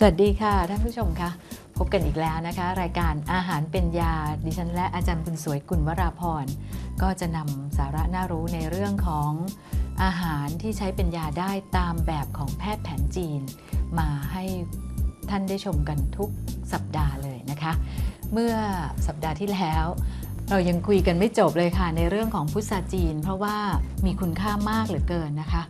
สวัสดีค่ะ ท่านผู้ชมคะพบกันอีกแล้วนะคะ รายการอาหารเป็นยาดิฉันและอาจารย์คุณสวยกุลวราพรก็จะนำสาระน่ารู้ในเรื่องของอาหารที่ใช้เป็นยาได้ตามแบบของแพทย์แผนจีน มาให้ท่านได้ชมกันทุกสัปดาห์เลยนะคะ เมื่อสัปดาห์ที่แล้ว เรายังคุยกันไม่จบเลยค่ะในเรื่องของพุทราจีน เพราะว่ามีคุณค่ามากเหลือเกินนะคะ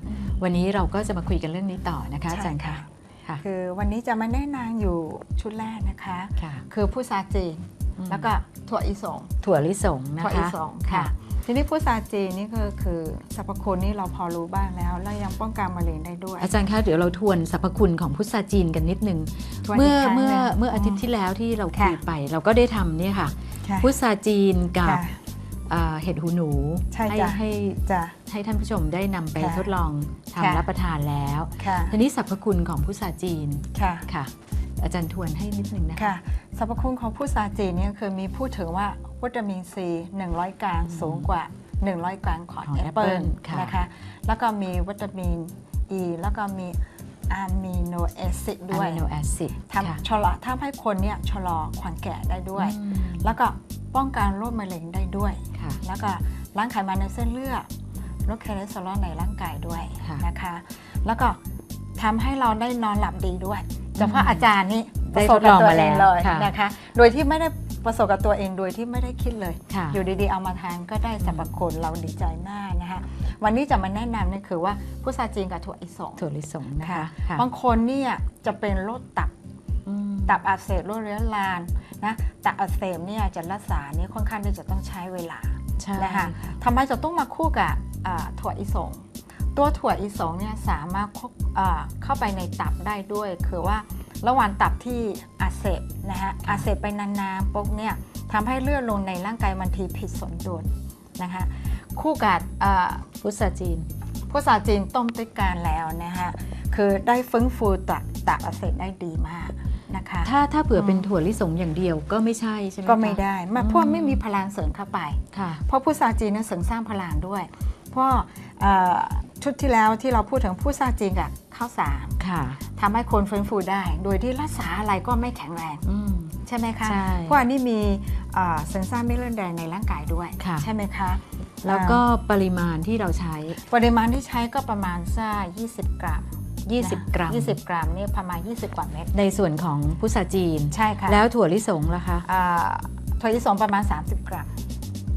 วันนี้เราก็จะมาคุยกันเรื่องนี้ต่อนะคะอาจารย์ค่ะ ค่ะคือวันนี้จะมาแนะนำอยู่ชุดแรกนะคะค่ะคือผู้ซาจีนอืมแล้วก็ถั่วอีสงถั่วลิสงนะถั่วอีคะสงค่ะ ทีนี้ผู้ซาจีนนี่ก็คือสรรพคุณนี่เราพอรู้บ้างแล้ว แล้วยังป้องกันมะเร็งได้ด้วย อาจารย์คะเดี๋ยวเราทวนสรรพคุณของพุทราจีนกันนิดนึงทวนเมื่ออีกครั้งเมื่อหนึ่งเมื่ออาทิตย์ที่แล้วที่เราคุยค่ะไป เราก็ได้ทำเนี่ยค่ะค่ะพุทราจีนกับค่ะ เอ่อเห็ดหูหนูใช่ให้จ้ะให้จะให้ท่านผู้ชมได้นำไปค่ะทดลองค่ะทำรับประทานแล้วค่ะทีนี้สรรพคุณของพุทราจีนค่ะค่ะอาจารย์ทวนให้นิดนึงนะคะค่ะสรรพคุณของผู้ซาจีนเนี่ยคือมีพูดถึงว่าวิตามินซี100 กรัมอืมสูงกว่า 100 กรัมของของแอปเปิล Apple ค่ะนะคะแล้วก็มีวิตามินอ e, ีแล้วก็มี อะมิโนแอซิดอะด้วยมิโนแอซิดทำชะลอทำให้คนเนี่ยชะลอความแก่ได้ด้วย แล้วก็ป้องกันโรคมะเร็งได้ด้วยค่ะแล้วก็ล้างไขมันในเส้นเลือดลดคอเลสเตอรอลในร่างกายด้วยค่ะนะคะ แล้วก็ทำให้เราได้นอนหลับดีด้วยเฉพาะอาจารย์นี่ ปได้ระสบกับตัวทดลองมาเองเลยแล้วค่ะนะคะ โดยที่ไม่ได้ประสบกับตัวเองโดยที่ไม่ได้คิดเลยค่ะอยู่ดีๆเอามาทานก็ได้สรรพคุณเราดีใจมากนะคะวันนี้จะมาแนะนำนี่คือว่าพุทราจีนกับถั่วอิสงถั่วลิสงนะคะค่ะค่ะบางคนเนี่ยจะเป็นโรคตับอืมตับอักเสบรวดเรื้อรังนะตับอักเสบเนี่ยจะรักษาเนี่ยค่อนข้างที่จะต้องใช้เวลาใช่นะคะทำไมจะต้องมาคู่กับอ่าถั่วอิสงตัวถั่วอิสงเนี่ยสามารถเข้าอ่าเข้าไปในตับได้ด้วย คือว่า ระหว่างตับที่อักเสบนะฮะอักเสบไปนานๆปุ๊บเนี่ยทำให้เลือดลงในร่างกายมันทีผิดสมดุลนะคะคู่กับอ่าพุทราจีนภาษาจีนต้มด้วยกันแล้วนะฮะคือได้ฟื้นฟูตับตับอักเสบได้ดีมากนะคะถ้าถ้าเผื่ออมเป็นถั่วลิสงอย่างเดียวก็ไม่ใช่ใช่ไหมก็คะไม่ได้มาอืมเพราะไม่มีพลังเสริมเข้าไปค่ะเพราะผู้ซาจีนนั้นเสริมสร้างพลังด้วย เพราะเอ่อ ชุดที่แล้วที่เราพูดถึงผู้ซาจีนกับข้าวสารค่ะทำให้คนฟื้นฟูได้ โดยที่รักษาอะไรก็ไม่แข็งแรงอืมใช่ไหมคะใช่เพราะอันนี้มีเอ่อเสริมสร้างเม็ดเลือดแดงในร่างกายด้วยค่ะใช่ไหมคะแล้วก็ปริมาณที่เราใช้ ปริมาณที่ใช้ก็ประมาณสัก20 กรัม20 กรัม 20 กรัมนี่ประมาณ 20 กว่าเม็ด ในส่วนของพุทราจีน ใช่ค่ะ แล้วถั่วลิสงล่ะคะอ่าถั่วลิสงประมาณ 30 กรัม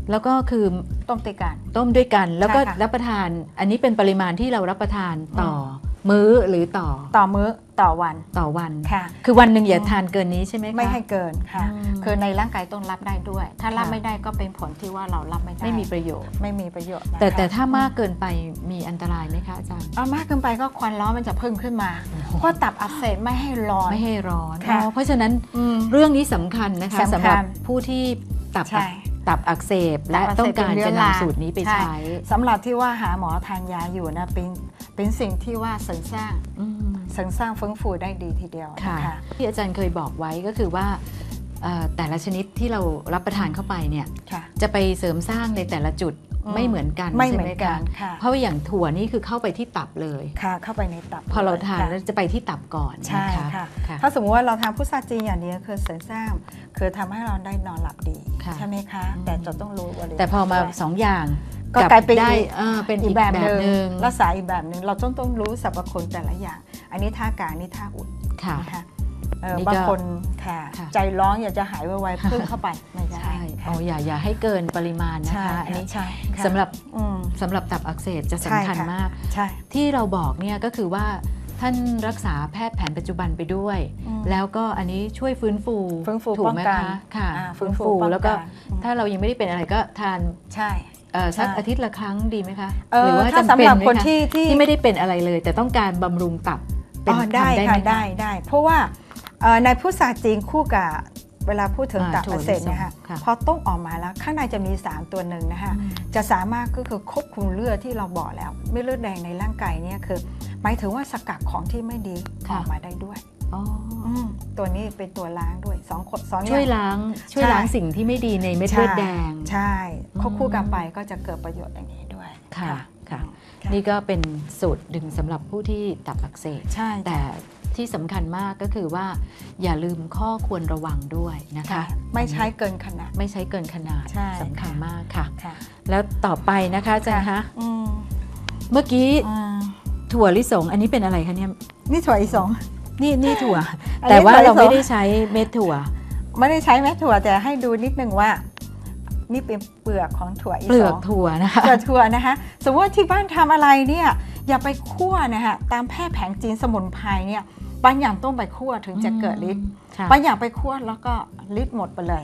แล้วก็คือต้มตีกัน ต้มด้วยกัน แล้วก็ใช่ค่ะ รับประทาน อันนี้เป็นปริมาณที่เรารับประทานต่ออมื้อหรือต่อต่อมื้อต่อวันต่อวัน ค่ะ คือวันหนึ่งอย่าทานเกินนี้ใช่ไหมคะ ไม่ให้เกินค่ะ อืมคือในร่างกายต้องรับได้ด้วย ถ้ารับค่ะ ไม่ได้ก็เป็นผลที่ว่าเรารับไม่ได้ไม่มีประโยชน์ ไม่มีประโยชน์นะคะแต่แต่ถ้ามากเกินไปมีอันตรายไหมคะอาจารย์ เอามากเกินไปก็ควันร้อนมันจะเพิ่มขึ้นมาเพราะตับอักเสบไม่ให้ร้อน ไม่ให้ร้อนค่ะ อ๋อเพราะฉะนั้นอืม เรื่องนี้สำคัญนะคะสำคัญสำหรับผู้ที่ตับใช่ ตับอักเสบและตับอักเสบต้องการเป็นเรื้จะอรังนำสูตรนี้ไปใช่ใช้สำหรับที่ว่าหาหมอทานยาอยู่นะเป็นเป็นสิ่งที่ว่าเสริมสร้างอืมเสริมสร้างฟื้นฟูได้ดีทีเดียวค่ะนะคะที่อาจารย์เคยบอกไว้ก็คือว่าเอ่อแต่ละชนิดที่เรารับประทานเข้าไปเนี่ยค่ะจะไปเสริมสร้างในแต่ละจุดอืม ไม่เหมือนกันไม่ใช่เหมืไหอมนกัคะนค่ะเพราะว่าอย่างถั่วนี่คือเข้าไปที่ตับเลยค่ะ เข้าไปในตับ พอเราทานค่ะแล้วจะไปที่ตับก่อนใช่นะคะค่ะค่ะถ้าสมมติว่าเราทานพุทราจีนอย่างเดียวคือเสริมสร้างคือทำให้เราได้นอนหลับดีค่ะใช่ไหมคะอืมแต่จะต้องรู้บริบทแต่พอมาด้วยสองอย่างก็กลายเป็นได้อีกเออเป็นอีอีกกแบแบบบหนึ่งหนึ่งรักษาอีกแบบหนึ่งเราต้องต้องรู้สรรพคุณแต่ละอย่าง อันนี้ท่ากายอันนี้ท่าอุดค่ะนะคะ เออนี่ก็บางคนค่ะค่ะ ใจร้อนอยากจะหายไวๆพึ่งเข้าไปไม่ได้ใช่ค่ะเอาอย่าอย่าให้เกินปริมาณนะใช่คะอันนี้ใช่ค่ะสำหรับอืม สำหรับตับอักเสบจะสำคัญใช่ค่ะ มาก ใช่ ที่เราบอกเนี่ยก็คือว่าท่านรักษาแพทย์แผนปัจจุบันไปด้วย อืมแล้วก็อันนี้ช่วยฟื้นฟูฟื้นฟูถูป้กองไหมกันคะค่ะอ่าฟื้นฟื้นฟูฟูป้องกันแล้วก็อืม ถ้าเรายังไม่ได้เป็นอะไรก็ทานใช่ เอ่อสักใช่ อาทิตย์ละครั้งดีไหมคะเออหว่าถ้าจำเป็นสำหรับไหมคนคะที่ที่ ที่ไม่ได้เป็นอะไรเลย แต่ต้องการบำรุงตับเป็นอ๋อได้ทำค่ะหมได้ได้ เพราะว่าเอ่อ ในพุทราจีนคู่กับเวลาพูดถึงอ่าตับอักเสบถั่วลิสงเนะคะค่ะพอต้มออกมาแล้วข้างในจะมีสารตัวหนึ่งนะคะอืมจะสามารถก็คือควบคุมเลือดที่เราบอกแล้วเม็ดเลือดแดงในร่างกายเนี่ยคือ หมายถึงว่าสกัดของที่ไม่ดีอค่ะอกมาได้ด้วยอ๋ออืมตัวนี้เป็นตัวล้างด้วยสองคนสองอช่วยางล้างช่วยใช่ล้างสิ่งที่ไม่ดีในเม็ดเลือดแดง ใช่ควบคู่กันอืมไปก็จะเกิดประโยชน์อย่างนี้ด้วยค่ะค่ะค่ะ นี่ก็เป็นสูตรดึงสำหรับผู้ที่ตับอักเสบใช่แต่ ที่สำคัญมากก็คือว่า อย่าลืมข้อควรระวังด้วยนะคะ ไม่ใช้เกินขนาด ไม่ใช้เกินขนาดใช่สำคัญค่ะมากค่ะค่ะ แล้วต่อไปนะคะอาจารย์คะอืมเมื่อกี้อ่าถั่วลิสง อันนี้เป็นอะไรคะเนี่ยนี่ถั่วอีสงนี่นี่ถั่วอันนี้แต่ว่าถั่วลิสงเราไม่ได้ใช้เม็ดถั่ว ไม่ได้ใช้แม่ถั่วแต่ให้ดูนิดนึงว่านี่เป็นเปลือกของถั่วอีเปลืสอกงถั่วนะคะเปลือกถั่วนะคะ สมมติว่าที่บ้านทำอะไรเนี่ยอย่าไปคั่วนะคะตามแพทย์แผนจีนสมุนไพรเนี่ย บางอย่างต้องไปคั่วถึงจะเกิดฤทธิ์ค่ะบางอย่างไปคั่วแล้วก็ฤทธิ์หมดไปเลย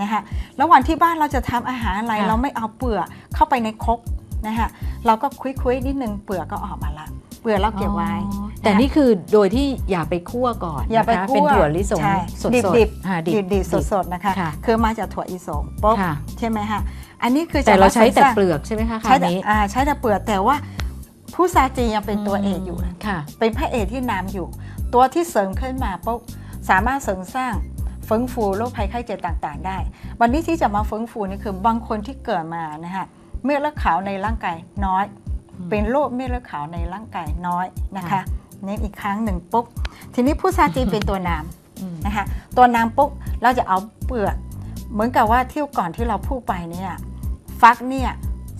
นะคะแล้ววันที่บ้านเราจะทำอาหารอะไรค่ะเราไม่เอาเปลือกเข้าไปในครกนะคะเราก็คุยๆนิดนึงเปลือกก็ออกมาละเปลือกเราเก็บไว้อ๋อแต่นี่คือโดยที่อย่าไปคั่วก่อนอย่าไปนะคะคั่วเป็นถั่วลิสงใช่สดดิบๆดิบอ่าดิบดิบสดๆนะคะค่ะคือมาจากถั่วอีสงปุ๊บค่ะใช่ไหมคะอันนี้คือจะแต่เราใช้แต่มสงสร้งเปลือกใช่ไหมคะคราใช้วแต่นี้อ่าใช้แต่เปลือกแต่ว่าผู้ซาจียังเป็นตัวเอกอยู่นะค่ะเป็นพระเอกที่นำอยู่ ตัวที่เสริมขึ้นมาปุ๊บสามารถเสริมสร้างฟื้นฟูโรคภัยไข้เจ็บต่างๆ ได้ วันนี้ที่จะมาฟื้นฟูนี่คือบางคนที่เกิดมานะฮะเม็ดเลือดขาวในร่างกายน้อยอืมเป็นโรคเม็ดเลือดขาวในร่างกายน้อยนะคะค่ะเน้นอีกครั้งหนึ่งปุ๊บทีนี้ผู้ซาจีเป็นตัวนำอืมนะคะตัวนางปุ๊บเราจะเอาเปลือกเหมือนกับว่าเที่ยวก่อนที่เราพูดไปเนี่ยฟักเนี่ย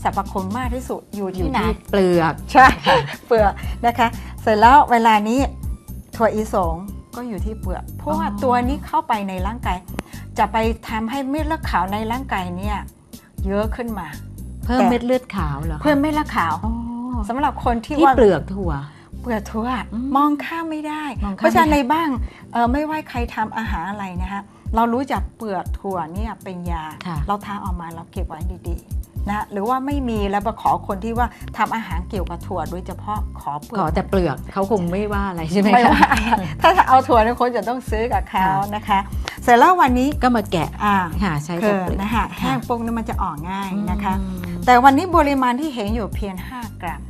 สรรพคุณมากที่สุดอยู่อที่ยู่ไหนที่เปลือกใช่เปลือกนะคะ เสร็จแล้วเวลานี้ ถั่วอีสงก็อยู่ที่เปลือก เพราะว่าอ๋อตัวนี้เข้าไปในร่างกาย จะไปทำให้เม็ดเลือดขาวในร่างกายเนี่ยเยอะขึ้นมา เพิ่มแต่เม็ดเลือดขาวเหรอคะเพื่อเม็ดเลือดขาวอ๋อสำหรับคนที่ที่ว่าเปลือกถั่วเปลือกถั่วอืมมองข้ามไม่ได้มองข้ามเพราะฉะนั้นไม่ในได้บ้างเออไม่ว่าใครทำอาหารอะไรนะคะเรารู้จักเปลือกถั่วเนี่ยเป็นยาค่ะเราทาออกมาเราเก็บไว้ดีๆ นะหรือว่าไม่มีแล้วไปขอคนที่ว่าทำอาหารเกี่ยวกับถั่วโดยเฉพาะขอเปลืขออกแต่เปลือกเขาคงไม่ว่าอะไรใช่ไหมไม่คะว่าถ้าเอาถั่วเนี่ยคนจะต้องซื้อกับเขาค่ะนะคะ เสร็จแล้ววันนี้ก็มาแกะอ่าค่ะใช้คืแต่อเปลือกนะคะแห้งปุ๊บนี่มันจะออกง่ายนะคะอืมแต่วันนี้ปริมาณที่เห็นอยู่เพียง 5 กรัม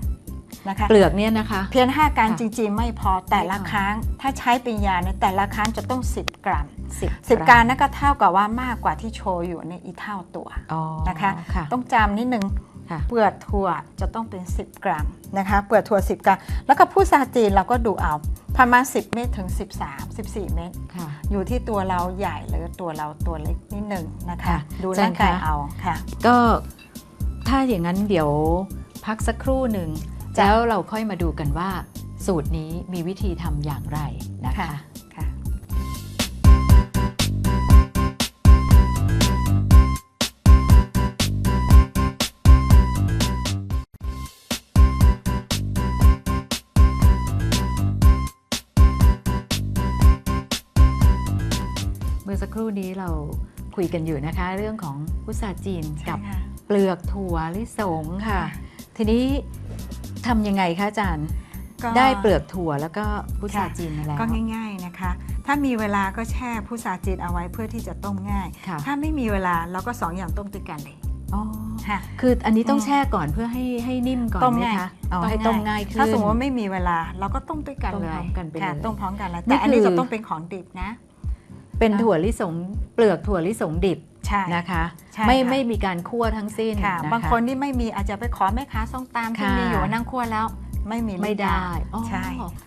นะคะเปลือกเนี่ยนะคะเพียง5กรัมค่ะจริงๆ ไม่พอแต่ละไม่พอครั้ง ถ้าใช้เป็นยาเนี่ยแต่ละครั้งจะต้อง 10 กรัมสิบ10กรัมนั่นก็เท่ากับว่ามากกว่าที่โชว์อยู่ในอีเท่าตัวอ๋อนะคะค่ะต้องจำนิดนึงค่ะเปลือกถั่วจะต้องเป็น 10 กรัมนะคะเปลือกถั่ว 10 กรัม แล้วก็ผู้ซาจีนเราก็ดูเอาประมาณ 10 เม็ดถึง 13 14 เม็ดค่ะอยู่ที่ตัวเราใหญ่หรือตัวเราตัวเล็กนิดหนึ่งนะคะค่ะดูอาจารร่างย์กายคะเอาค่ะ ก็ถ้าอย่างนั้นเดี๋ยวพักสักครู่หนึ่งจ้ะ แล้วเราค่อยมาดูกันว่า สูตรนี้มีวิธีทำอย่างไรนะคะค่ะเมื่อสักครู่นี้เราคุยกันอยู่นะคะ เรื่องของพุทราจีนใช่กับค่ะเปลือกถั่วลิสงค่ะ ทีนี้ ทำยังไงคะอาจารย์ ก็ได้เปลือกถั่วแล้วก็พุทราค่ะจีนมาแล้ว ก็ง่าย ๆนะคะ ถ้ามีเวลาก็แช่ผู้ซาจีนเอาไว้เพื่อที่จะต้มง่าย ค่ะ ถ้าไม่มีเวลาเราก็สองอย่างต้มด้วยกันเลยอ๋อค่ะ คืออันนี้ต้องอืมแช่ก่อนเพื่อให้ให้นิ่มก่อนต้มไหมง่ายคะอ๋อให้ต้มง่ายขึ้น ถ้าสมมติว่าไม่มีเวลาเราก็ต้มด้วยกันต้มเลพร้ยอมกันไปค่ะเลยต้มพร้อมกันแล้วนี่แต่อันนี้คือ จะต้องเป็นของดิบนะ เป็นค่ะถั่วลิสงเปลือกถั่วลิสงดิบ ใช่นะคะใช่ไม่ค่ะไม่มีการคั่วทั้งสิ้นค่ะะะ บางคนที่ไม่มีอาจจะไปขอแม่ค้าส้มตำที่ค่ะ มีอยู่นั่งคั่วแล้ว ไม่มีไม่ได้อ๋อ ใช่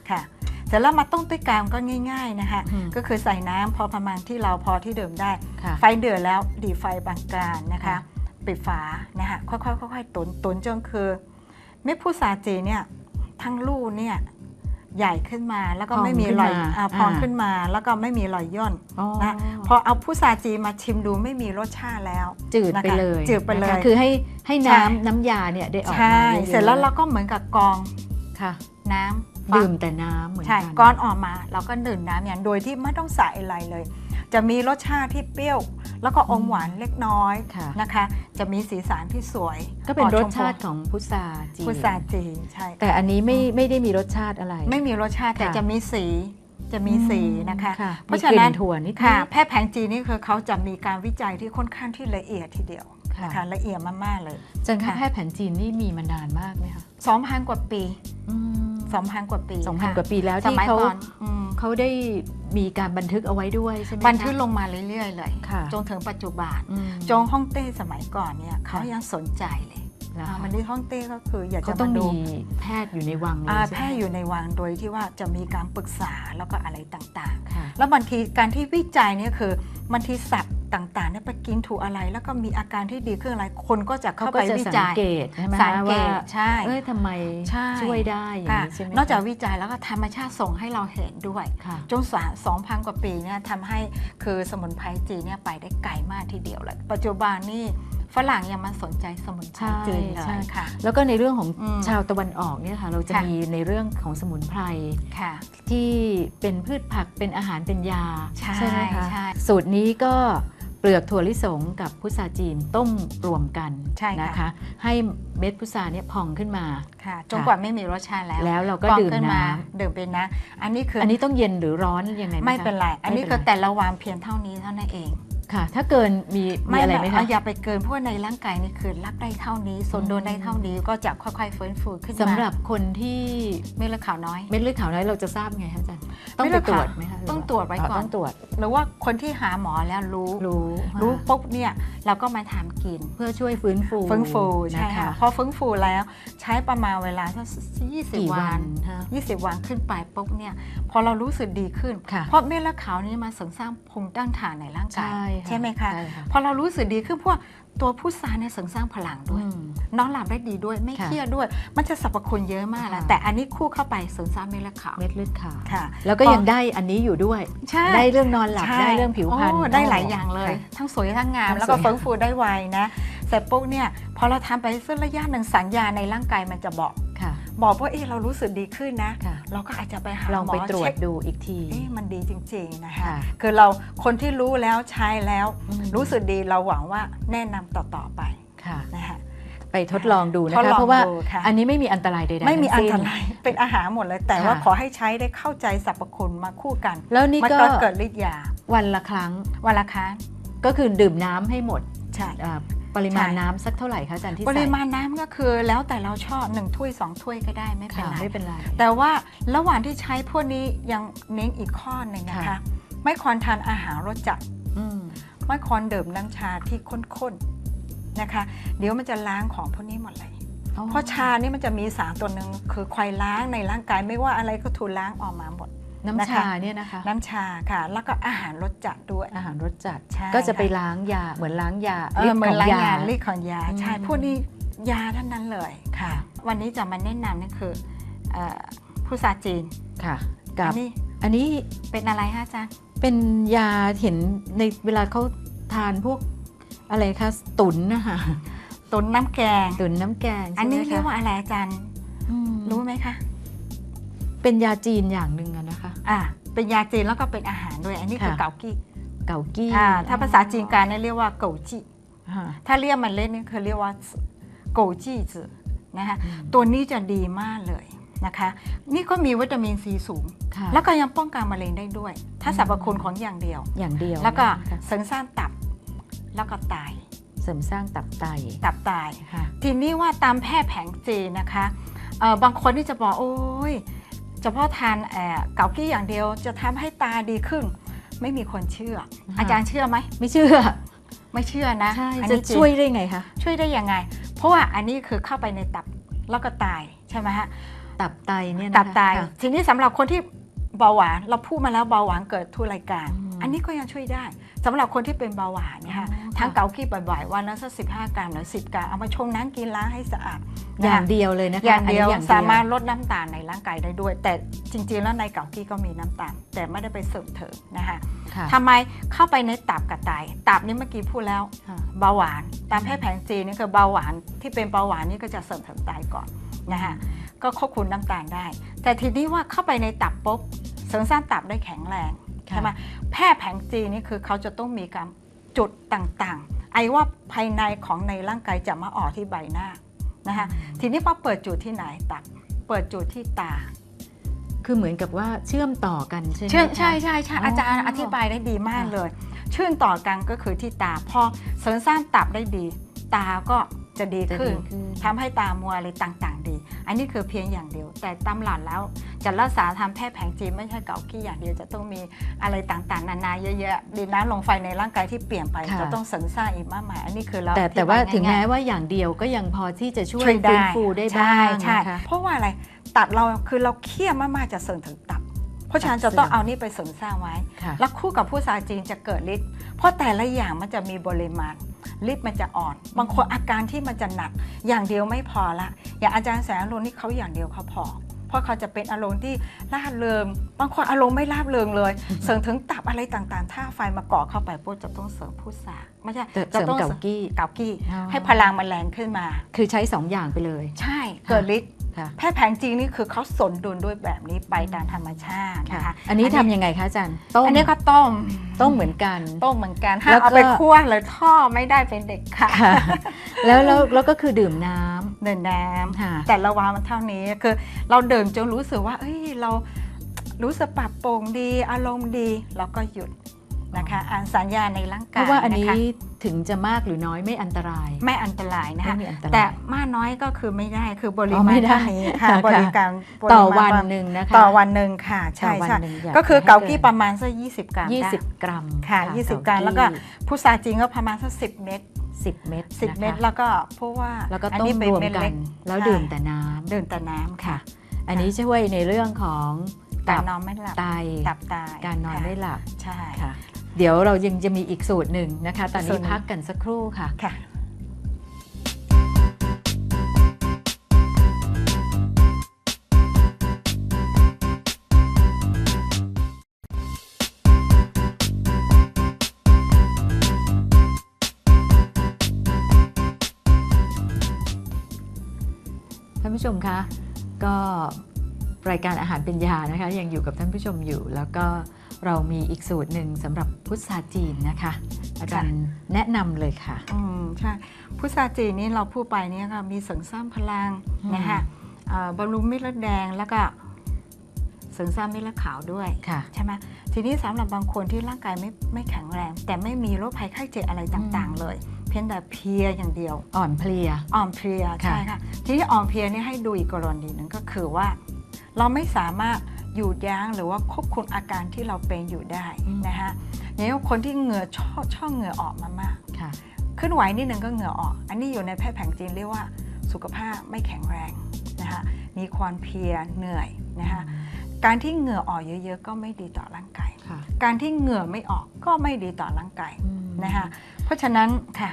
ค่ะเสร็จแล้วมาต้มด้วยกันก็ง่าย ๆนะคะอืม ก็คือใส่น้ำพอประมาณที่เราพอที่ดื่มได้ ค่ะ ไฟเดือดแล้วดีไฟบางกลางนะคะ ค่ะ ปิดฝานะคะค่อยๆค่อยๆตุนตุนจนคือเม็ดพุทราจีเนี่ยทั้งลูกเนี่ย ใหญ่ขึ้นมาแล้วก็ไม่มีรอยอ่าพองขึ้นมาแล้วก็ไม่มีรอยย่นอ๋อนะพอเอาพุทราจีมาชิมดูไม่มีรสชาติแล้ว จืดไปนะคะเลยจืดไปเลยนะคะคือให้ให้ใช่น้ำน้ำยาเนี่ยได้ออกมาใช่อยๆเสร็จแล้วเราก็เหมือนกับกรองค่ะ น้ำดื่มแต่น้ำเหมือนใช่กันก้อนออกมาเราก็ดื่มน้ำอย่างโดยที่ไม่ต้องใส่อะไรเลย จะมีรสชาติที่เปรี้ยว แล้วก็อมหวานเล็กน้อยค่ะ นะคะ จะมีสีสันที่สวยก็เป็นออรชสมพูชาติของพุทราจีนพุทราจีนใช่แต่อันนี้ไม่ไม่ได้มีรสชาติอะไร ไม่มีรสชาติแต่ค่ะจะมีสีจะมีสีนะคะค่ะเพราะมีฉะกลิ่นั้นถั่วนิดค่ะๆแพทย์แผนจีนนี่คือเขาจะมีการวิจัยที่ค่อนข้างที่ละเอียดทีเดียว ค่ะนะคะละเอียดมากๆเลยจันคะค่ะแพทย์แผนจีนนี่มีมานานมากไหมคะ2,000กว่าปีอืม2,000กว่าปีสองพันค่ะกว่าปีแล้วสที่มัยเขาก่อนอืมเขาได้มีการบันทึกเอาไว้ด้วยใช่ไหมคะบันทึกลงมาเรื่อยๆเลยค่ะจนถึงปัจจุบันอืมจงฮ่องเต้สมัยก่อนเนี่ยเขายังสนใจเลย แล้วอ่าคะมันที่ฮ่องเต้ก็คืออยากเขาจะต้อมางดูมีแพทย์อยู่ในวังเลยอ่าใช่ไหมแพทย์อยู่ในวังโดยที่ว่าจะมีการปรึกษาแล้วก็อะไรต่างค่ะๆแล้วบางทีการที่วิจัยเนี่ยคือบางทีสัตว์ต่างๆเนี่ยไปกินถูกอะไร แล้วก็มีอาการที่ดีขึ้นอะไรคนก็จะเขาเข้าก็ไปจะวิสังจัยเกตใช่ไหมสังเกว่าตใช่เอ้ยทำไมใช่ช่วยได้อย่างค่ะนี้ใช่ไหมนอกจากคะวิจัยแล้วก็ธรรมชาติส่งให้เราเห็นด้วยค่ะจนสาสองพันกว่าปีเนี่ยทำให้คือสมุนไพรจีนเนี่ยไปได้ไกลมากทีเดียวเลยปัจจุบันนี่ ฝรั่งยังมาสนใจสมุนไพรจีนเลใช่ยใช่ค่ะ แล้วก็ในเรื่องของอืมชาวตะวันออกเนี่ยค่ะ เราจะค่ะมีในเรื่องของสมุนไพรค่ะที่เป็นพืชผักเป็นอาหารเป็นยาใช่ไหมคะใช่สูตรนี้ก็เปลือกถั่วลิสงกับพุทราจีนต้มรวมกันใช่ค่ะนะคะ ให้เม็ดพุทราเนี่ยพองขึ้นมาค่ะจนกว่าไม่มีรสชาติแล้ว แล้วเราก็ฟองดื่มขึ้นมาน้ดื่มเป็นนะ อันนี้คือำอันนี้ต้องเย็นหรือร้อนยังไงหคะไม่เป็นไร อันนี้ไม่ก็เป็นไรแต่ละวางเพียงเท่านี้เท่านั้นเอง ค่ะ ถ้าเกินมีมีอะไรไหมเาคะอย่าไปเกินเพราะว่าในร่างกายนี่คือรับได้เท่านี้โซนโดนได้เท่านี้ก็จะค่อยๆฟื้นฟูขึ้นมาสำหรับคนที่เม็ดเลือดขาวน้อยเม็ดเลือดขาวน้อยเราจะทราบไงคะอาจารย์ต้องเม็ไปดตเลืรอวดจขาวไหมคะต้องตรวจไว้ก่อนต้องตรวจหรือว่าคนที่หาหมอแล้วรู้รู้รู้ปุ๊บเนี่ยเราก็มาทำกินเพื่อช่วยฟื้นฟูฟื้นฟูใช่นะค่ะคะพอฟื้นฟูแล้วใช้ประมาณเวลาสักยี่สิบกี่วัวันนคะ20วันขึ้นไปปุ๊บเนี่ยพอเรารู้สึกดีขึ้นค่ะเพราะเม็ดเลือดขาวนี่มาเสริมสร้างภูมิต้านทานในร่างกายค่ะไหมคะใช่ค่ะพอเรารู้สึกดีขึ้นเพราะว่าตัวผู้ซาเนี่ยเสริมสร้างพลังด้วยอืมนอนหลับได้ดีด้วยไม่ค่ะเครียดด้วย มันจะสรรพคุณเยอะมากนะค่ะแต่อันนี้คู่เข้าไปเสริมสร้างเม็ดเลือดขาวเม็ดเลือดขาวค่ะ แล้วก็พอยังได้อันนี้อยู่ด้วยใช่ได้เรื่องนอนหลับใช่ได้เรื่องผิวพรรณโอ้ได้หลายอย่างเลยค่ะทั้งสวยทั้งงามทั้งแล้วก็สวยฟื้นฟูได้ไวนะเสร็จปุ๊บเนี่ยพอเราทำไปสักระยะหนึ่งสัญญาณในร่างกายมันจะบอกค่ะบอกว่าเอ๊ะเรารู้สึกดีขึ้นนะค่ะ เราก็อาจจะไปหาลองหมอไปตรวจเช็คดูอีกทีเอ๊ะมันดีจริง ๆนะคะค่ะคือเราคนที่รู้แล้วใช้แล้วอืมรู้สึกดีเราหวังว่าแนะนำต่อๆไปค่ะนะคะไปทดลองดูนะทดลคะองเพราะว่าดูค่ะอันนี้ไม่มีอันตรายใดๆไม่มีอันทั้งตสิ้นรายเป็นอาหารหมดเลย แต่ว่าค่ะขอให้ใช้ได้เข้าใจสรรพคุณมาคู่กัน แล้วนี่มันก็ก็เกิดฤทธิ์ยาวันละครั้งวันละครั้งก็คือดื่มน้ำให้หมดใช่อ่า ปริมาณใช่น้ำสักเท่าไหร่คะอาจารย์ที่ปใส่ริมาณน้ำก็คือแล้วแต่เราชอบหนึ่งถ้วยสองถ้วยก็ได้ไม่เป็นค่ะไร ไม่เป็นไร แต่ว่าระหว่างที่ใช้พวกนี้ยังเน้นอีกข้อหนึ่งนะคะ ค่ะ ไม่ควรทานอาหารรสจัด อืมไม่ควรดื่มน้ำชาที่ข้นๆนะคะ เดี๋ยวมันจะล้างของพวกนี้หมดเลย อ๋อเพราะชานี่มันจะมีสารตัวหนึ่งคือควายล้างในร่างกายไม่ว่าอะไรก็ถูกล้างออกมาหมด น้ำนะคะชาเนี่ยนะคะ น้ำชาค่ะ แล้วก็อาหารรสจัดด้วย อาหารรสจัดใช่ก็จะไปค่ะล้างยาเหมือนล้างยาเออเหมือนล้างยาฤฤททธิ์ธิ์ของยาอืมใช่พวกนี้ยาทั้งนั้นเลยค่ะ วันนี้จะมาแนะนำนี่คือเอ่อผู้ซาจีนค่ะกับอันนี้อันนี้เป็นอะไรฮะอาจารย์เป็นยาเห็นในเวลาเขาทานพวกอะไรคะตุ๋นนะคะตุนน้ำแกงตุ๋นน้ำแกงอันนี้ใช่ไหมเรียกคะว่าอะไรอาจารย์อืมรู้ไหมคะ เป็นยาจีนอย่างหนึ่งอะนะคะ อ่าเป็นยาจีนแล้วก็เป็นอาหารด้วย อันนี้คือค่ะ เกากี้เกากี้อ่าถ้าภาษาจีนกลางเนี่ยเรียกว่าเกาจี ค่ะ ถ้าเรียกมันเล่นนี่คือเรียกว่าโกจีจือนะคะอืม ตัวนี้จะดีมากเลยนะคะ นี่ก็มีวิตามินซีสูง ค่ะแล้วก็ยังป้องกันมะเร็งได้ด้วย ถ้าสรรพคุณของอย่างเดียว อย่างเดียวแล้วก็นะคะเสริมสร้างตับแล้วก็ไตเสริมสร้างตับไตตับไตค่ะ ทีนี้ว่าตามแพทย์แผนจีนนะคะเอ่อบางคนที่จะบอกโอ้ย เฉพาะทานเอ่อเกากี้อย่างเดียวจะทำให้ตาดีขึ้น ไม่มีคนเชื่อค่ะอาจารย์เชื่อไหมไม่เชื่อ ไม่เชื่อนะใช่อันจะนี้จริงช่วยได้ไงคะช่วยได้ยังไง เพราะว่าอันนี้คือเข้าไปในตับแล้วก็ตายใช่ไหมฮะตับไตเนี่ยนะคะตับตายค่ะทีนี้สำหรับคนที่เบาหวานเราพูดมาแล้วเบาหวานเกิดทุกรายการอืมอันนี้ก็ยังช่วยได้ สำหรับคนที่เป็นเบาหวานเนี่ยค่ะอ๋อทั้งเกากี้บ่อยๆวันละสักสิบห้ากรัมหรือสิบกรัม เอามาชงน้ำกินล้างให้สะอาดอนะย่างคะเดียวเลยนะคะอย่างเดียวนนี้สามารถลดน้ำตาลในร่างกายได้ด้วย แต่จริงๆแล้วในเกากี้ก็มีน้ำตาล แต่ไม่ได้ไปเสริมเถิมนะคะค่ะทำไมเข้าไปในตับกับไตตับนี่เมื่อกี้พูดแล้วค่ะเบาหวาน ตามแพทย์แผนจีนนี่คือเบาหวานที่เป็นเบาหวานนี่ก็จะเสริมเถิมไตก่อนนะคะก็ควบคุมน้ำตาลได้ แต่ทีนี้ว่าเข้าไปในตับปุ๊บเสริมสร้างตับได้แข็งแรงค่ะ ใช่ไหมแพทย์แผนจีนนี่คือเขาจะต้องมีการจุดต่างๆ ไอ้ว่าภายในของในร่างกายจะมาออกที่ใบหน้านะคะทีนี้พอเปิดจุดที่ไหนตับเปิดจุดที่ตา คือเหมือนกับว่าเชื่อมต่อกันใช่ไหมเชื่อคะใช่ใช่ใช่อ๋อออาจารย์อธิบายได้ดีมากค่ะเลย เชื่อมต่อกันก็คือที่ตาพอเสริมสร้างตับได้ดี ตาก็ จะดีจะขึ้นดีขึ้นทำให้ตามัวอะไรต่างๆ ดี อันนี้คือเพียงอย่างเดียว แต่ตำหลักแล้วจะรักษาทางแพทย์แผนจีนไม่ใช่เกากี้อย่างเดียวจะต้องมีอะไรต่างๆ นานาเยอะแยะดินน้ำลมไฟในร่างกายที่เปลี่ยนไปค่ะจะต้องเสริมสร้างอีกมากมาย อันนี้คือเราแต่อธิบยแต่ว่าถึงง่แม้ยๆว่าอย่างเดียวก็ยังพอที่จะช่วยช่วยได้ฟื้นฟูได้บ้างใช่นะคะเพราะว่าอะไรตับเราคือเราเครียดมากๆจะเสริมถึงตับ เพราะฉะนั้นตัจะบเสื่ต้ออมงเอานี่ไปเสริมสร้างไว้ค่ะแล้วคู่กับผู้ชายจีนจะเกิดฤทธิ์เพราะแต่ละอย่างมันจะมีปริมาณฤทธิ์มันจะอ่อน บางคนอาการที่มันจะหนัก อย่างเดียวไม่พอละ อย่างอาจารย์แสงอารมณ์นี่เขาอย่างเดียวเขาพอเพราะเขาจะเป็นอารมณ์ที่ร่าเริงบางคนอารมณ์ไม่ราบเริงเลย เสริมถึงตับอะไรต่างๆ ถ้าไฟมาเกาะเข้าไปปุ๊บจะต้องเสริมผู้สาไม่ใช่เสริมต้องเกากี้เกากี้อ๋อให้พลังมันแรงขึ้นมา คือใช้สองอย่างไปเลย ใช่ เกิดฤทธิ์ค่ะ แพทย์แผนจีนนี่คือเขาสนดุลด้วยแบบนี้ไปตามธรรมชาติค่ะนะคะอันนี้ทำยังไงคะอาจารย์ต้มอันนี้ก็ต้มต้มเหมือนกัน ต้มเหมือนกันแล้ห้าวก็เอาไปคั่วเลยท่อไม่ได้เป็นเด็กค่ะค่ะแล้วแล้วแล้วก็คือดื่มน้ำเดินน้ค่ะำแต่ละวันมันเท่านี้คือเราเดินจนรู้สึกว่าเอ้ยเรารู้สึกปรับโปร่งดีอารมณ์ดีเราก็หยุด นะคะอ่านสัญญาณในร่างเพกายราะว่าอันนี้ะคะถึงจะมากหรือน้อยไม่อันตราย ไม่อันตรายนะคะไม่มีอันตรายแต่มากน้อยก็คือไม่ได้คือบริอ๋อมาไม่ณได้เท่านี้ค่ะค่ะบริการปริต่อมาณวันหนึ่งนะคะต่อวันหนึ่งค่ะใช่ต่อวันใช่หนึ่งอยก็คือให้เกากี้นประมาณสัก20กรัมยี่ได้สิบกรัมค่ะ20กรัมแล้วก็ผู้ซาจริงก็ประมาณสัก10เม็ดสิบเม็ด10นะคะเม็ดแล้วก็เพราะว่าแล้วก็อันต้นี้มเป็รวมเม็ดกัเล็นกแล้วใช่ดื่มแต่น้ำดื่มแต่น้ำค่ะ อันนี้ช่วยในเรื่องของกาตัรบนอนไม่หลับไตตับตายการนอนค่ะไม่หลับใช่ค่ะ เดี๋ยวเรายังจะมีอีกสูตรหนึ่งนะคะ ตอนสูนี้ตรหนึ่งพักกันสักครู่ค่ะค่ะท่านผู้ชมคะก็รายการอาหารเป็นยานะคะ ยังอยู่กับท่านผู้ชมอยู่ แล้วก็ เรามีอีกสูตรหนึ่งสำหรับพุทราจีนนะคะ อาจารย์แนะนำเลยค่ะ อืมใช่พุทราจีนนี่เราพูดไปเนี่ยค่ะมีเสริมสร้างพลังอืมนะคะเอ่อบำรุงเม็ดเลือดแดงแล้วก็เสริมสร้างเม็ดเลือดขาวด้วยค่ะใช่ไหมทีนี้สำหรับบางคนที่ร่างกายไม่ไม่แข็งแรง แต่ไม่มีโรคภัยไข้เจ็บอะไรต่างๆ เลย เพียงแต่เพลียอย่างเดียว อ่อนเพลียอ่อนเพลียค่ะใช่ค่ะทีนี้อ่อนเพลียนี่ให้ดูอีกกรณีหนึ่งก็คือว่า เราไม่สามารถ หยุดยั้งหรือว่าควบคุมอาการที่เราเป็นอยู่ได้นะคะอย่างเช่นคนที่เหงื่อช่อช่อเหงื่อออกมามากค่ะเคลื่อนไหวนิดนึงก็เหงื่อออก อันนี้อยู่ในแพทย์แผนจีนเรียกว่าสุขภาพไม่แข็งแรงนะคะมีความเพลียเหนื่อยนะคะการที่เหงื่อออกเยอะ ๆ ก็ไม่ดีต่อร่างกายค่ะการที่เหงื่อไม่ออกก็ไม่ดีต่อร่างกายอืมนะคะเพราะฉะนั้นค่ะ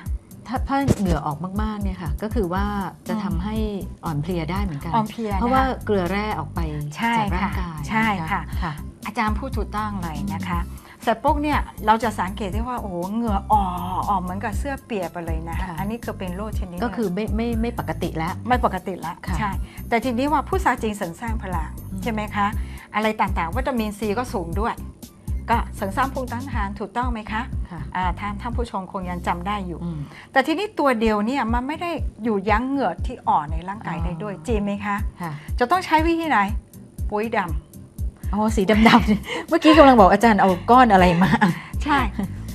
ถ้าถ้าเหงื่อออกมากๆเนี่ยค่ะ ก็คือว่าจะอืมทำให้อ่อนเพลียได้เหมือนกัน อ่อนเพลียเพราะนคว่าเกลือแร่ออกไปใช่จากร่างค่ะกายใช่นค่ะ ค่ะ อาจารย์พูดถูกต้องเลยนะคะเสร็จปุ๊บเนี่ยเราจะสังเกตได้ว่าโอ้โหเหงื่อออกออกเหมือนกับเสื้อเปียกไปเลยนะคะค่ะ อันนี้คือเป็นโรคชนิดหนึ่งก็คือไม่ไม่ไม่ปกติแล้ว ไม่ปกติละค่ะใช่แต่ทีนี้ว่าผู้ซาจีนเสริมสร้างพลังอืม ใช่ไหมคะ อะไรต่างๆวิตามินซีก็สูงด้วย ก็เสริมสร้างภูมิต้านทานถูกต้องไหมคะค่ะอ่าท่านท่านผู้ชมคงยังจำได้อยู่อืมแต่ทีนี้ตัวเดียวเนี่ยมันไม่ได้อยู่ยั้งเหงื่อที่อ่อนในร่างกายอ๋อได้ด้วยจริงไหมคะค่ะจะต้องใช้วิธีไหนปุ๋ยดำอ๋อสีดำๆเมื่อกี้กำลังบอกอาจารย์เอาก้อนอะไรมาใช่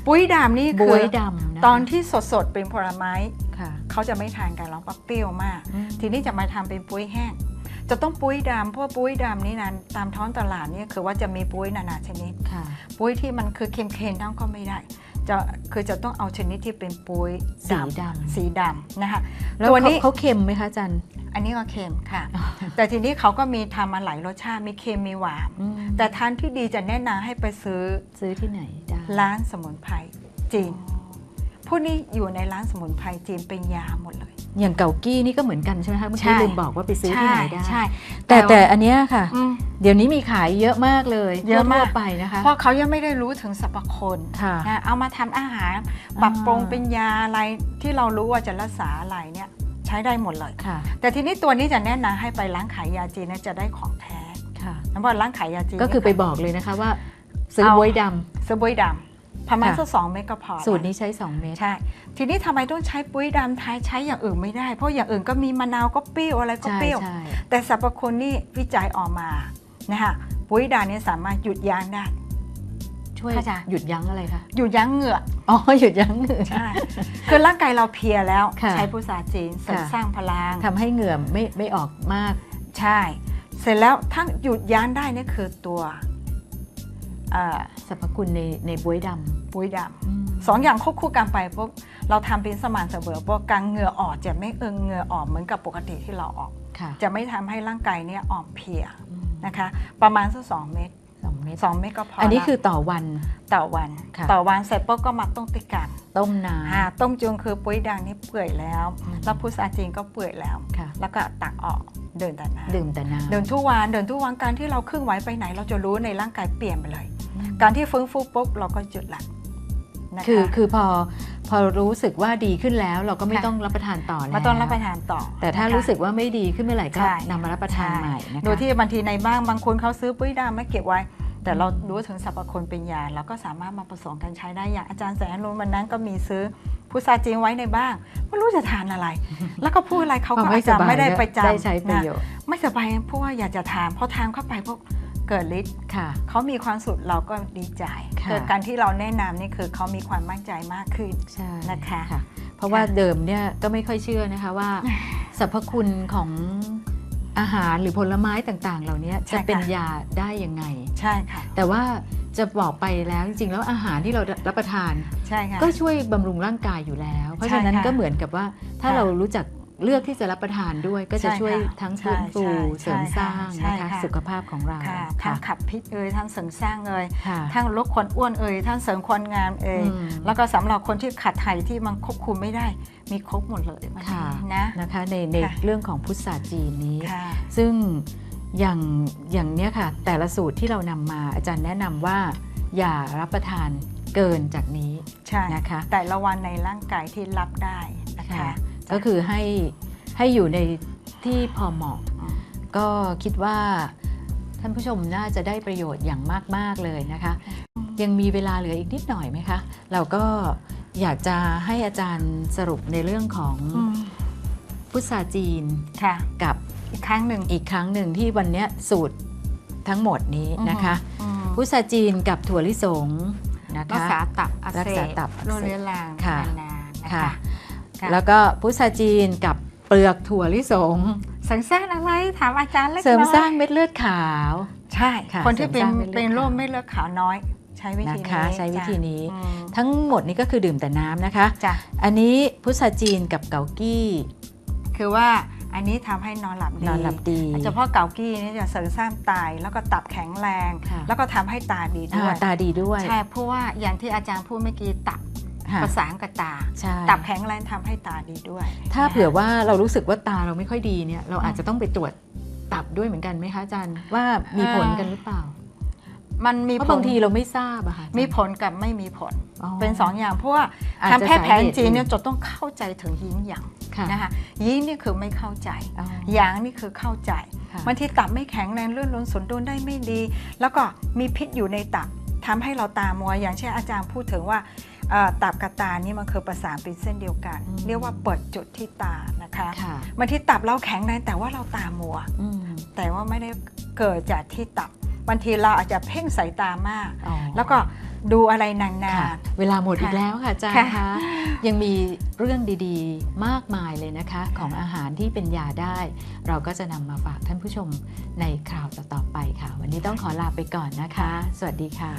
ปุ๋ยดำนี่บคืวอยดำะตอนที่สดๆเป็นผลไม้ค่ะเขาจะไม่ทานกันแล้วก็เปรี้ยวมากอืมทีนี้จะมาทำเป็นปุ้ยแห้ง จะต้องปุ้ยดำเพราะว่าปุ้ยดำนี่นะตามท้องตลาดเนี่ยคือว่าจะมีปุ้ยนานาชนิดค่ะ ปุ้ยที่มันคือเค็มๆน้ำก็ไม่ได้ จะคือจะต้องเอาชนิดที่เป็นปุ้ยสีดำสีดำนะคะแล้วตัวเขานี้เขาเค็มไหมคะอาจารย์อันนี้ก็เค็มค่ะ แต่ทีนี้เขาก็มีทำมาหลายรสชาติมีเค็มมีหวานอืมแต่ทานที่ดีจะแนะนำให้ไปซื้อซื้อที่ไหนได้ร้านสมุนไพรจีนพวกนี้อยู่ในร้านสมุนไพรจีนเป็นยาหมดเลย อย่างเกากี้นี่ก็เหมือนกันใช่ไหมคะเมื่อใช่กี้ลืมบอกว่าไปซื้อที่ไหนได้ใช่แต่แต่แต่อันเนี้ยค่ะอืมเดี๋ยวนี้มีขายเยอะมากเลยเยอะมากทั่วๆไปนะคะ เพราะเขายังไม่ได้รู้ถึงสรรพคุณค่ะนะเอามาทำอาหารปรับปรุงเป็นยาอะไรที่เรารู้ว่าจะรักษาอะไรเนี่ยใช้ได้หมดเลยค่ะแต่ทีนี้ตัวนี้จะแนะนำให้ไปร้านขายยาจีนนะจะได้ของแท้ค่ะนะเพราะร้านขายยาจีนก็คือไปบอกเลยนะคะว่าซื้อเอาบวยดซื้อปุ้ยดำ ประมาณค่ะสักสองเม็ดก็พอำสูตรนี้ใช้ 2 เม็ดใช่ ทีนี้ทำไมต้องใช้ปุ้ยดำไทยใช้อย่างอื่นไม่ได้ เพราะอย่างอื่นก็มีมะนาวก็เปรี้ยวอะไรก็ใช่เปรี้ยว ใช่แต่สรรพคุณนี่วิจัยออกมานะคะปุ้ยดำเนี่ยสามารถหยุดยั้งได้ ช่วยเข้าใจ หยุดยั้งอะไรคะหยุดยั้งเหงื่อ อ๋อหยุดยั้งเหงื่อ ใช่ คือร่างกายเราเพลียแล้ว ค่ะ ใช้พุทราจีนเสริมค่ะสร้างพลัง ทำให้เหงื่อไม่ไม่ออกมาก ใช่ เสร็จแล้วถ้าหยุดยั้งได้นี่คือตัวเอ่อ สรรพคุณในในบวยดปุ๋ยดำอืมำสองอย่างควบคู่กันไปปุ๊บเราทำเป็นสม่ำเสมอปุ๊บการเหงื่อออกจะไม่เอิงเหงื่อออกเหมือนกับปกติที่เราออกค่ะจะไม่ทำให้ร่างกายเนี่ยอ่อนเพลียอืมนะคะ ประมาณสักสองเม็ด สองเม็ดสองเม็ดก็พออัอันนี้คือต่อวัน ต่อวัน ค่ะ ต่อวันเสร็จปุ๊บก็มาต้มติดกันต้มน้อ่าต้มจนคือปุ๋ยด่างนี่เปื่อยแล้วอืมแล้วพุทราจีนก็เปื่อยแล้วำค่ะ แล้วก็ตักออกเดินแต่น้ำดื่มแต่น้ำเดินทุกวันเดินทุกวันการที่เราเคลื่อนไหวไปไหน เราจะรู้ในร่างกายเปลี่ยนไปเลย อืมการที่ฟื้นฟูปุ๊บเราก็หยุดละ นะคะคือคือพอพอรู้สึกว่าดีขึ้นแล้วเราก็ไม่ค่ะต้องรับประทานต่อแล้วมาต้องรับประทานต่อ แต่ถ้านะคะรู้สึกว่าไม่ดีขึ้นเมื่อไหร่ก็ใช่นำมารับประทานใช่ใหม่นะคะโดยที่บางทีในบ้านบางคนเขาซื้อปุ้ยดาไม่เก็บไว้ แต่เรารู้ถึงสรรพคุณเป็นยาเราก็สามารถมาผสมกันใช้ได้อย่างอาจารย์แสนรู้มันนั้นก็มีซื้อพุทราจีนไว้ในบ้านไม่รู้จะทานอะไร แล้วก็พูดอะไรเขาพอก็ไม่อาจจะสบายไม่ได้ไปก็ได้จำใช้ประโยนะชน์ไม่สบายเพราะว่าอยากจะทานพอทานเข้าไปพวก เกิดฤทธิ์ค่ะ เขามีความสุขเราก็ดีใจค่ะเกิดการที่เราแนะนำนี่คือเขามีความมั่นใจมากขึ้นใช่นะคะ เพราะว่าเดิมเนี่ยก็ไม่ค่อยเชื่อนะคะว่าสรรพคุณของอาหารหรือผลไม้ต่างๆ เหล่านี้ใช่จะค่ะเป็นยาได้ยังไง ใช่ค่ะ แต่ว่าจะบอกไปแล้วจริงๆแล้วอาหารที่เรารับประทานใช่ค่ะก็ช่วยบำรุงร่างกายอยู่แล้ว เพราะฉะนั้นใช่ค่ะก็เหมือนกับว่าถ้าค่ะเรารู้จัก เลือกที่จะรับประทานด้วยก็จะใช่ค่ะช่วยทั้งฟื้นฟูใช่เสริมสร้างใช่นะคะค่ะสุขภาพของเราค่ะทั้งขับพิษเอ่ยทั้งเสริมสร้างเอ่ยค่ะทั้งลดความอ้วนเอ่ยทั้งเสริมความงามเอ่ยอืมแล้วก็สำหรับคนที่ขัดไถ่ที่มันควบคุมไม่ได้มีครบหมดเลยวันค่ะนี้นะนะคะในในค่ะเรื่องของพุทราจีนนี้ค่ะซึ่งอย่างอย่างเนี้ยค่ะ แต่ละสูตรที่เรานำมาอาจารย์แนะนำว่า อย่ารับประทานเกินจากนี้ใช่นะคะ แต่ละวันในร่างกายที่รับได้นะคะค่ะ ก็คือให้ให้อยู่ในที่พอเหมาะอืมก็คิดว่าท่านผู้ชมน่าจะได้ประโยชน์อย่างมาก ๆ เลยนะคะ ยังมีเวลาเหลืออีกนิดหน่อยไหมคะ เราก็อยากจะให้อาจารย์สรุปในเรื่องของอืมพุทราจีนค่ะกับอีกครั้งหนึ่งอีกครั้งหนึ่งที่วันเนี้ยสูตรทั้งหมดนี้นะคะอืมพุทราจีนกับถั่วลิสงนะรักคะษาตับอักรักเสษาบตับอักเสบโรคเรื้อรังค่ะนานๆนะค่ะคะค่ะ แล้วก็พุทราจีนกับเปลือกถั่วลิสงเสริมสร้างอะไรถามอาจารย์เล็กเสริมน้อยสร้างเม็ดเลือดขาว ใช่ค่ะคนที่เป็นเสริมสร้างเม็ดเลือดเป็นโรคขาวเม็ดเลือดขาวน้อยใช้วิธีนะนี้คะใช้วิธีนี้จ้ะอืมทั้งหมดนี้ก็คือดื่มแต่น้ำนะคะจ้ะอันนี้พุทราจีนกับเกากี้ คือว่าอันนี้ทำให้นอนหลับดีนอนหลับดีเฉพาะเกากี้นี่จะเสริมสร้างไตแล้วก็ตับแข็งแรงค่ะแล้วก็ทำให้ตาดีด้วยอ่าตาดีด้วยใช่เพราะว่าอย่างที่อาจารย์พูดเมื่อกี้ตับค่ะ ประสานกับตาใช่ตับแข็งแรงทำให้ตาดีด้วย ถ้านะคะเผื่อว่าเรารู้สึกว่าตาเราไม่ค่อยดีเนี่ยเราอาจจะต้องไปตรวจตับด้วยเหมือนกันไหมคะอาจารย์ว่ามีผลกันหรือเปล่า มันมีเพราะผลบางทีเราไม่ทราบอะค่ะอาจารย์มีผลกับไม่มีผลอ๋อเป็นสองอย่างเพราะว่าอาจทางจะแพทย์แผนจีนเนี่ยสาเหตุอื่นจะต้องเข้าใจถึงยิงหยางค่ะนะคะยิงนี่คือไม่เข้าใจอ๋อหยางนี่คือเข้าใจค่ะบางทีตับไม่แข็งแรงเลื่อนล้นสนดุลได้ไม่ดี แล้วก็มีพิษอยู่ในตับทำให้เราตามัวอย่างเช่นอาจารย์พูดถึงว่าเอ่อ ตับกับตานี่มันคือประสานเป็นเส้นเดียวกัน เรียกว่าเปิดจุดที่ตานะคะค่ะบางทีตับเราแข็งแรงแต่ว่าเราตามัวอืมแต่ว่าไม่ได้เกิดจากที่ตับบางทีเราอาจจะเพ่งสายตามากอ๋อแล้วก็ดูอะไรนานค่ะๆเวลาหมดอีกค่ะแล้วค่ะอาจารย์ค่ะคะยังมีเรื่องดีๆ มากมายเลยนะคะ ของอาหารที่เป็นยาได้ เราก็จะนำมาฝากท่านผู้ชมในคราวต่อๆไปค่ะ วันนี้ต้องขอลาไปก่อนนะคะ สวัสดีค่ะ